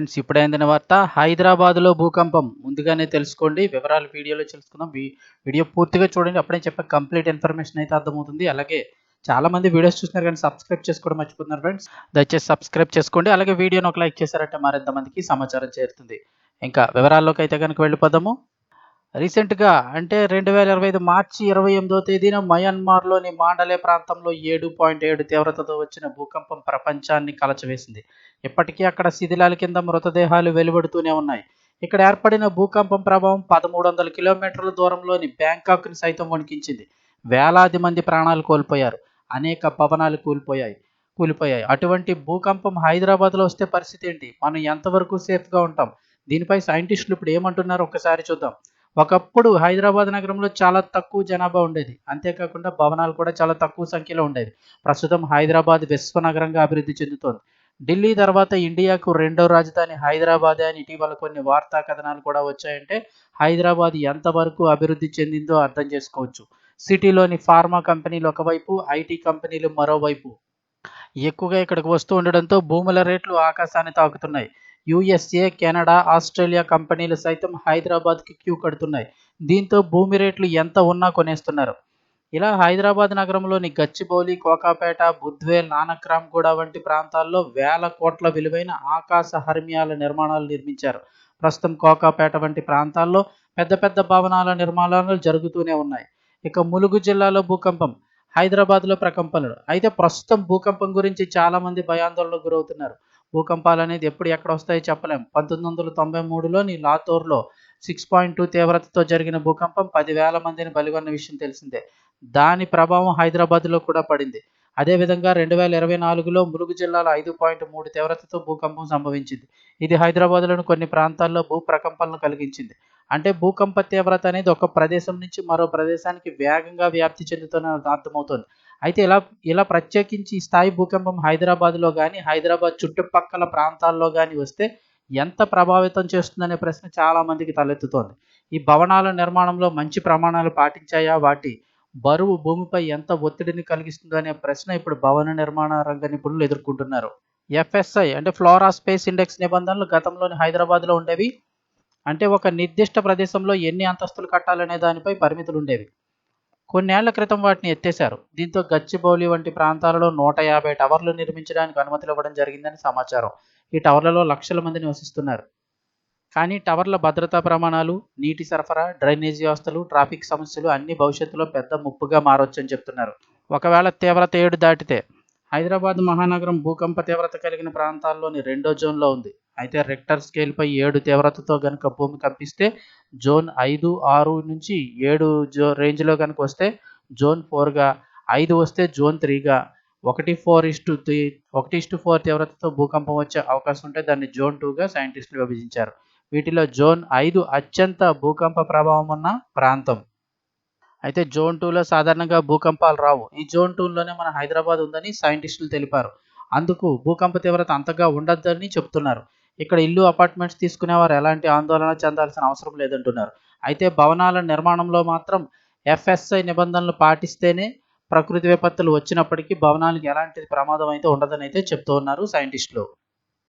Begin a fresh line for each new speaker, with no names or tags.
Friends ఇప్పుడైందిన వార్త హైదరాబాద్లో భూకంపం. ముందుగానే తెలుసుకోండి వివరాలు వీడియోలో తెలుసుకుందాం. వీడియో పూర్తిగా చూడండి అప్పుడే చెప్పే కంప్లీట్ ఇన్ఫర్మేషన్ అయితే అర్థమవుతుంది. అలాగే చాలా మంది వీడియోస్ చూస్తున్నారు కానీ సబ్స్క్రైబ్ చేసుకోవడం మర్చిపోతున్నారు ఫ్రెండ్స్. దయచేసి సబ్స్క్రైబ్ చేసుకోండి అలాగే వీడియోని ఒక లైక్ చేశారంటే మరింత మందికి సమాచారం చేరుతుంది. ఇంకా వివరాల్లోకి అయితే కనుక వెళ్ళిపోదాము. రీసెంట్గా అంటే రెండు వేల ఇరవై ఐదు మార్చి ఇరవై ఎనిమిదో తేదీన మయన్మార్లోని మాండలే ప్రాంతంలో ఏడు పాయింట్ ఏడు తీవ్రతతో వచ్చిన భూకంపం ప్రపంచాన్ని కలచవేసింది. ఇప్పటికీ అక్కడ శిథిలాల కింద మృతదేహాలు వెలువడుతూనే ఉన్నాయి. ఇక్కడ ఏర్పడిన భూకంపం ప్రభావం పదమూడు వందల కిలోమీటర్ల దూరంలోని బ్యాంకాక్ని సైతం వణికించింది. వేలాది మంది ప్రాణాలు కోల్పోయారు. అనేక భవనాలు కూలిపోయాయి. కూలిపోయాయి. అటువంటి భూకంపం హైదరాబాద్లో వస్తే పరిస్థితి ఏంటి? మనం ఎంతవరకు సేఫ్గా ఉంటాం? దీనిపై సైంటిస్టులు ఇప్పుడు ఏమంటున్నారో ఒకసారి చూద్దాం. ఒకప్పుడు హైదరాబాద్ నగరంలో చాలా తక్కువ జనాభా ఉండేది. అంతేకాకుండా భవనాలు కూడా చాలా తక్కువ సంఖ్యలో ఉండేవి. ప్రస్తుతం హైదరాబాద్ విశ్వనగరంగా అభివృద్ధి చెందుతోంది. ఢిల్లీ తర్వాత ఇండియాకు రెండో రాజధాని హైదరాబాదే అని ఇటీవల కొన్ని వార్తా కథనాలు కూడా వచ్చాయంటే హైదరాబాద్ ఎంతవరకు అభివృద్ధి చెందిందో అర్థం చేసుకోవచ్చు. సిటీలోని ఫార్మా కంపెనీలు ఒకవైపు ఐటీ కంపెనీలు మరోవైపు. ఎక్కువగా ఇక్కడికి వస్తూ ఉండడంతో భూముల రేట్లు ఆకాశాన్ని తాకుతున్నాయి. యుఎస్ఏ కెనడా ఆస్ట్రేలియా కంపెనీలు సైతం హైదరాబాద్కి క్యూ కడుతున్నాయి. దీంతో భూమి రేట్లు ఎంత ఉన్నా కొనేస్తున్నారు. ఇలా హైదరాబాద్ నగరంలోని గచ్చిబౌలి కోకాపేట బుద్వేల్ నానక్రామ్గూడ వంటి ప్రాంతాల్లో వేల కోట్ల విలువైన ఆకాశ హర్మియాల నిర్మాణాలు నిర్మించారు. ప్రస్తుతం కోకాపేట వంటి ప్రాంతాల్లో పెద్ద పెద్ద భవనాల నిర్మాణాలు జరుగుతూనే ఉన్నాయి. ఇక ములుగు జిల్లాలో భూకంపం హైదరాబాద్లో ప్రకంపనలు. అయితే ప్రస్తుతం భూకంపం గురించి చాలామంది భయాందోళనకు గురవుతున్నారు. భూకంపాలు అనేది ఎప్పుడు ఎక్కడ వస్తాయో చెప్పలేం. పంతొమ్మిది వందల తొంభై మూడులోని లాతూర్లో సిక్స్ పాయింట్ టూ తీవ్రతతో జరిగిన భూకంపం పదివేల మందిని బలిగొన్న విషయం తెలిసిందే. దాని ప్రభావం హైదరాబాద్లో కూడా పడింది. అదేవిధంగా రెండు వేల ఇరవై నాలుగులో ములుగు జిల్లాలో ఐదు పాయింట్ మూడు తీవ్రతతో భూకంపం సంభవించింది. ఇది హైదరాబాద్లోని కొన్ని ప్రాంతాల్లో భూ ప్రకంపనలు కలిగించింది. అంటే భూకంప తీవ్రత అనేది ఒక ప్రదేశం నుంచి మరో ప్రదేశానికి వేగంగా వ్యాప్తి చెందుతున్న అర్థమవుతుంది. అయితే ఇలా ఇలా ప్రత్యేకించి స్థాయి భూకంపం హైదరాబాద్లో కానీ హైదరాబాద్ చుట్టుపక్కల ప్రాంతాల్లో కానీ వస్తే ఎంత ప్రభావితం చేస్తుందనే ప్రశ్న చాలా మందికి తలెత్తుతోంది. ఈ భవనాల నిర్మాణంలో మంచి ప్రమాణాలు పాటించాయా? వాటి బరువు భూమిపై ఎంత ఒత్తిడిని కలిగిస్తుందో అనే ప్రశ్న ఇప్పుడు భవన నిర్మాణ రంగ నిపుణులు ఎదుర్కొంటున్నారు. ఎఫ్ఎస్ఐ అంటే ఫ్లోరా స్పేస్ ఇండెక్స్ నిబంధనలు గతంలోని హైదరాబాద్లో ఉండేవి. అంటే ఒక నిర్దిష్ట ప్రదేశంలో ఎన్ని అంతస్తులు కట్టాలనే దానిపై పరిమితులు ఉండేవి కొన్నేళ్ళ క్రితం వాటిని ఎత్తేశారు. దీంతో గచ్చిబౌలి వంటి ప్రాంతాలలో నూట యాభై టవర్లు నిర్మించడానికి అనుమతులు ఇవ్వడం జరిగిందని సమాచారం. ఈ టవర్లలో లక్షల మంది నివసిస్తున్నారు. కానీ టవర్ల భద్రతా ప్రమాణాలు నీటి సరఫరా డ్రైనేజీ వ్యవస్థలు ట్రాఫిక్ సమస్యలు అన్ని భవిష్యత్తులో పెద్ద ముప్పుగా మారొచ్చని చెప్తున్నారు. ఒకవేళ తీవ్రత ఏడు దాటితే హైదరాబాద్ మహానగరం భూకంప తీవ్రత కలిగిన ప్రాంతాల్లోని రెండో జోన్లో ఉంది. అయితే రెక్టర్ స్కేల్పై ఏడు తీవ్రతతో కనుక భూమి కంపిస్తే జోన్ ఐదు ఆరు నుంచి ఏడు జో రేంజ్లో కనుక వస్తే జోన్ ఫోర్గా ఐదు వస్తే జోన్ త్రీగా ఒకటి ఫోర్ ఇస్టు త్రీ ఒకటి ఇస్టు ఫోర్ తీవ్రతతో భూకంపం వచ్చే అవకాశం ఉంటే దాన్ని జోన్ టూగా సైంటిస్టులు విభజించారు. వీటిలో జోన్ ఐదు అత్యంత భూకంప ప్రభావం ఉన్న ప్రాంతం. అయితే జోన్ టూలో సాధారణంగా భూకంపాలు రావు. ఈ జోన్ టూలోనే మన హైదరాబాద్ ఉందని సైంటిస్టులు తెలిపారు. అందుకు భూకంప తీవ్రత అంతగా ఉండద్దని చెప్తున్నారు ఇక్కడ ఇల్లు అపార్ట్మెంట్స్ తీసుకునేవారు ఎలాంటి ఆందోళన చెందాల్సిన అవసరం లేదంటున్నారు. అయితే భవనాల నిర్మాణంలో మాత్రం ఎఫ్ఎస్ఐ నిబంధనలు పాటిస్తేనే ప్రకృతి విపత్తులు వచ్చినప్పటికీ భవనాలకు ఎలాంటి ప్రమాదం అయితే ఉండదని అయితే చెప్తూ ఉన్నారు సైంటిస్టులు.